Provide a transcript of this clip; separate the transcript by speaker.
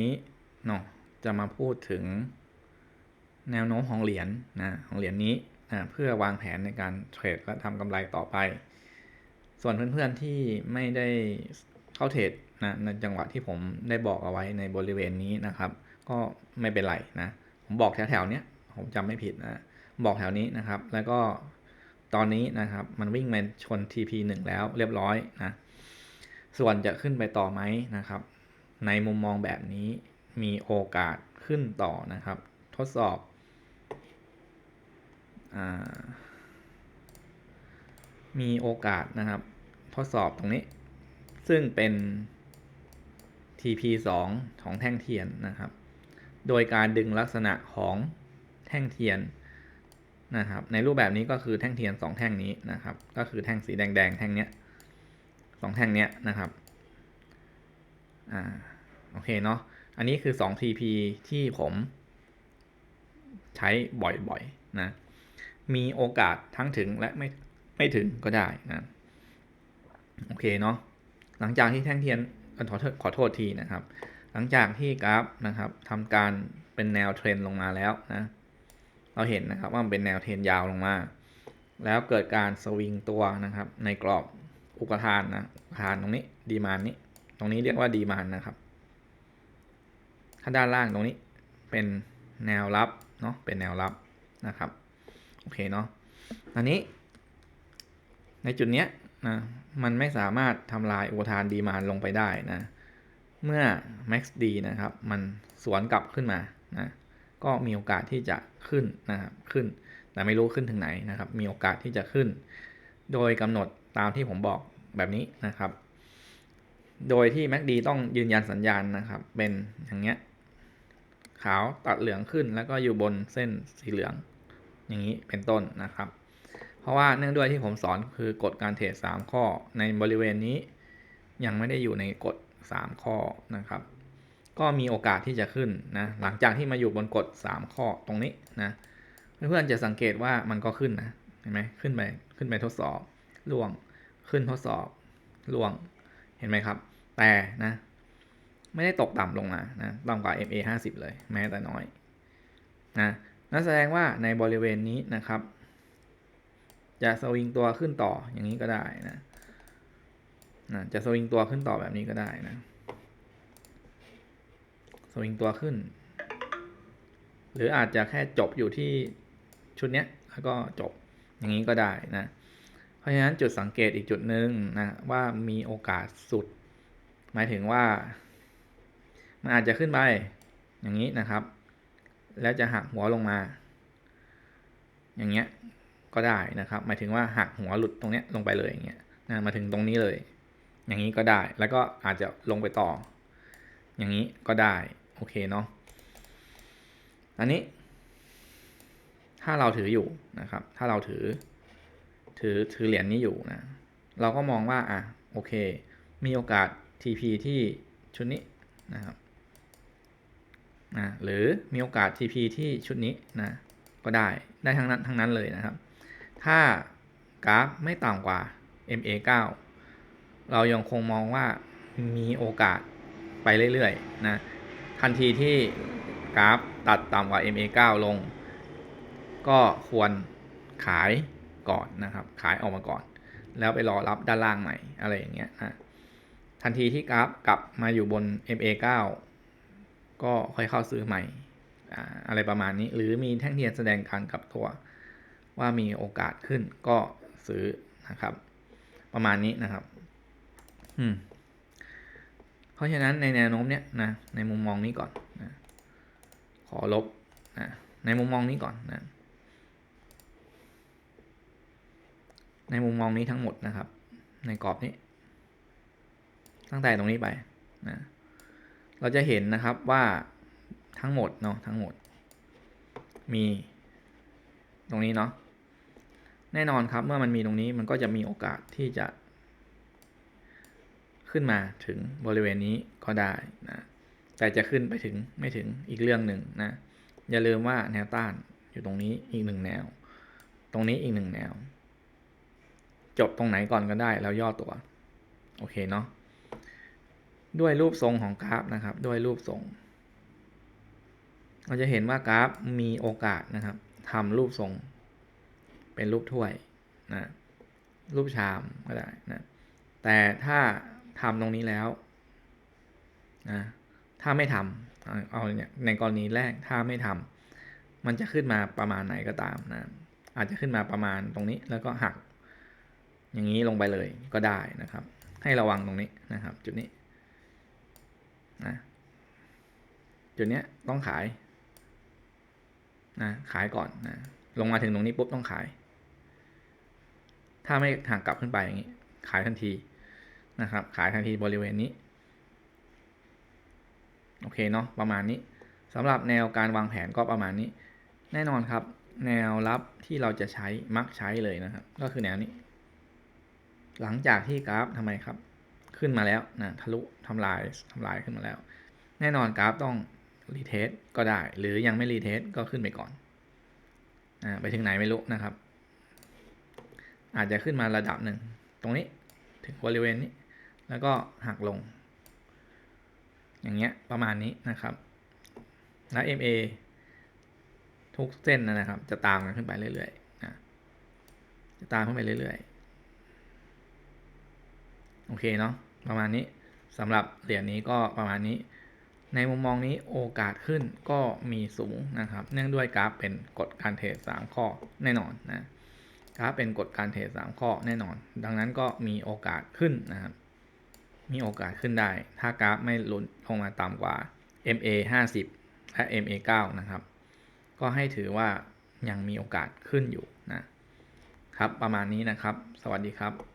Speaker 1: นี้เนาะจะมาพูดถึงแนวโน้มของเหรียญนะของเหรียญนี้นะเพื่อวางแผนในการเทรดและทำกำไรต่อไป ส่วนเพื่อนๆที่ไม่ได้เข้าเทรดนะในจังหวะที่ผมได้บอกเอาไว้ในบริเวณนี้นะครับ ก็ไม่เป็นไรนะผมบอกแถวๆเนี้ยผมจำไม่ผิดนะบอกแถวนี้นะครับ แล้วก็ตอนนี้นะครับมันวิ่งมาชน TP 1 แล้วเรียบร้อยนะส่วนจะขึ้นไปต่อไหมนะครับ ในมุมมองแบบนี้มีโอกาสขึ้นต่อนะครับ ทดสอบอมีโอกาสนะครับ ทดสอบตรงนี้ ซึ่งเป็น TP 2ของแท่งเทียนนะครับ โดยการดึงลักษณะของแท่งเทียนนะครับ ในรูปแบบนี้ก็คือแท่งเทียน 2 แท่งนี้นะครับ ก็คือแท่งสีแดงๆแท่งเนี้ยสองแท่งเนี้ยนะครับ อ่า โอเคเนาะ อันนี้คือ 2 TP ที่ผมใช้บ่อยๆนะ มีโอกาสทั้งถึงและไม่ไม่ถึงก็ได้นะ โอเคเนาะ หลังจากที่แท่งเทียนขอโทษขอโทษทีนะครับ หลังจากที่กราฟนะครับทำการเป็นแนวเทรนลงมาแล้วนะ เราเห็นนะครับว่ามันเป็นแนวเทรนยาวลงมา แล้วเกิดการสวิงตัวนะครับในกรอบอุปทานนะอุปทานตรงนี้ดีมานนี้ ตรงนี้เรียกว่าดีมานนะครับ ถ้าด้านล่างตรงนี้เป็นแนวรับเนาะเป็นแนวรับนะครับโอเคเนาะอันนี้ ในจุดเนี้ยนะมันไม่สามารถทำลายอุปทานดีมานลงไปได้นะเมื่อ max d นะครับมันสวนกลับขึ้นมานะก็มีโอกาสที่จะขึ้นนะครับขึ้นแต่ไม่รู้ขึ้นถึงไหนนะครับ มีโอกาสที่จะขึ้น โดยกำหนดตามที่ผมบอกแบบนี้นะครับ โดยที่ MACD ต้องยืนยันสัญญาณนะครับ เป็นอย่างเงี้ย ขาวตัดเหลืองขึ้น แล้วก็อยู่บนเส้นสีเหลือง อย่างนี้เป็นต้นนะครับ เพราะว่าเนื่องด้วยที่ผมสอนคือกฎการเทรด3ข้อในบริเวณนี้ ยังไม่ได้อยู่ในกฎ 3 ข้อนะครับ ก็มีโอกาสที่จะขึ้นนะหลังจากที่มาอยู่บนกฎ 3 ข้อตรงนี้นะเพื่อนๆจะสังเกตว่ามันก็ขึ้นนะเห็นไหมขึ้นไปขึ้นไปทดสอบล่วงขึ้นทดสอบล่วงเห็นไหมครับ แต่นะ ไม่ได้ตกต่ำลงมานะต่ำกว่า MA 50 เลยแม้แต่น้อยนะนั่นแสดงว่าในบริเวณนี้นะครับ จะสวิงตัวขึ้นต่ออย่างนี้ก็ได้นะนะจะสวิงตัวขึ้นต่อแบบนี้ก็ได้นะสวิงตัวขึ้น หรืออาจจะแค่จบอยู่ที่ชุดเนี้ยแล้วก็จบอย่างนี้ก็ได้นะเพราะฉะนั้นจุดสังเกตอีกจุดหนึ่งนะว่ามีโอกาสสุด หมายถึงว่า มันอาจจะขึ้นไปอย่างนี้นะครับ แล้วจะหักหัวลงมา อย่างเงี้ยก็ได้นะครับ หมายถึงว่าหักหัวหลุดตรงเนี้ยลงไปเลยอย่างเงี้ยนะมาถึงตรงนี้เลย อย่างนี้ก็ได้แล้วก็อาจจะลงไปต่อ อย่างนี้ก็ได้โอเคเนาะอันนี้ ถ้าเราถืออยู่นะครับ ถ้าเราถือ ถือถือเหรียญนี้อยู่นะเราก็มองว่าอะโอเค มีโอกาส TP ที่ชุดนี้นะครับ นะหรือมีโอกาส TP ที่ชุดนี้นะก็ได้ได้ทั้งนั้นทั้งนั้นเลยนะครับ ถ้ากราฟไม่ต่ำกว่า MA9 เรายังคงมองว่ามีโอกาสไปเรื่อยๆนะทันทีที่กราฟตัดต่ำกว่า MA9 ลง ก็ควรขายก่อนนะครับ ขายออกมาก่อน แล้วไปรอรับด้านล่างใหม่อะไรอย่างเงี้ยนะทันทีที่กราฟกลับมาอยู่บน MA9 ก็ค่อยเข้าซื้อใหม่อะไรประมาณนี้ หรือมีแท่งเทียนแสดงการกลับตัว ว่ามีโอกาสขึ้นก็ซื้อนะครับ ประมาณนี้นะครับ อืม เพราะฉะนั้นในแนวโน้มเนี้ยนะในมุมมองนี้ก่อนนะขอลบนะในมุมมองนี้ก่อนนะในมุมมองนี้ทั้งหมดนะครับ ในกรอบนี้ ตั้งแต่ตรงนี้ไปนะ เราจะเห็นนะครับว่าทั้งหมดเนาะทั้งหมด มีตรงนี้เนาะแน่นอนครับเมื่อมันมีตรงนี้มันก็จะมีโอกาสที่จะ ขึ้นมาถึงบริเวณนี้ก็ได้นะแต่จะขึ้นไปถึงไม่ถึงอีกเรื่องหนึ่งนะอย่าลืมว่าแนวต้านอยู่ตรงนี้อีกหนึ่งแนว ตรงนี้อีกหนึ่งแนว จบตรงไหนก่อนก็ได้แล้วย่อตัว โอเคเนาะ ด้วยรูปทรงของกราฟนะครับ ด้วยรูปทรง เราจะเห็นว่ากราฟมีโอกาสนะครับทำรูปทรง เป็นรูปถ้วยนะรูปชามก็ได้นะแต่ถ้าทำตรงนี้แล้วนะถ้าไม่ทำเอาเนี่ยในกรณีแรกถ้าไม่ทำมันจะขึ้นมาประมาณไหนก็ตามนะอาจจะขึ้นมาประมาณตรงนี้แล้วก็หัก อย่างนี้ลงไปเลยก็ได้นะครับ ให้ระวังตรงนี้นะครับ จุดนี้ นะจุดเนี้ยต้องขายนะขายก่อนนะลงมาถึงตรงนี้ปุ๊บต้องขาย ถ้าไม่หักกลับขึ้นไปอย่างนี้ ขายทันทีนะครับ ขายทันทีบริเวณนี้ โอเคเนาะประมาณนี้สำหรับแนวการวางแผนก็ประมาณนี้ แน่นอนครับ แนวรับที่เราจะใช้มักใช้เลยนะครับ ก็คือแนวนี้ หลังจากที่กราฟทำไมครับ ขึ้นมาแล้วนะทะลุทำลายทำลายขึ้นมาแล้ว แน่นอนกราฟต้องรีเทสก็ได้ หรือยังไม่รีเทสก็ขึ้นไปก่อนอ่าไปถึงไหนไม่รู้นะครับ อาจจะขึ้นมาระดับหนึ่งตรงนี้ถึงบริเวณนี้ แล้วก็หักลง อย่างเงี้ยประมาณนี้นะครับแล้ว MA ทุกเส้นนะครับ จะตามกันขึ้นไปเรื่อยๆนะจะตามขึ้นไปเรื่อยๆ โอเคเนาะ ประมาณนี้สำหรับเหรียญนี้ก็ประมาณนี้ ในมุมมองนี้โอกาสขึ้นก็มีสูงนะครับ เนื่องด้วยกราฟเป็นกฎการเทรด3ข้อแน่นอนนะกราฟเป็นกฎการเทรด3ข้อแน่นอน ดังนั้นก็มีโอกาสขึ้นนะครับ มีโอกาสขึ้นได้ ถ้ากราฟไม่หลุดลงมาต่ำกว่า MA 50และ MA 9นะครับ ก็ให้ถือว่ายังมีโอกาสขึ้นอยู่นะครับประมาณนี้นะครับ สวัสดีครับ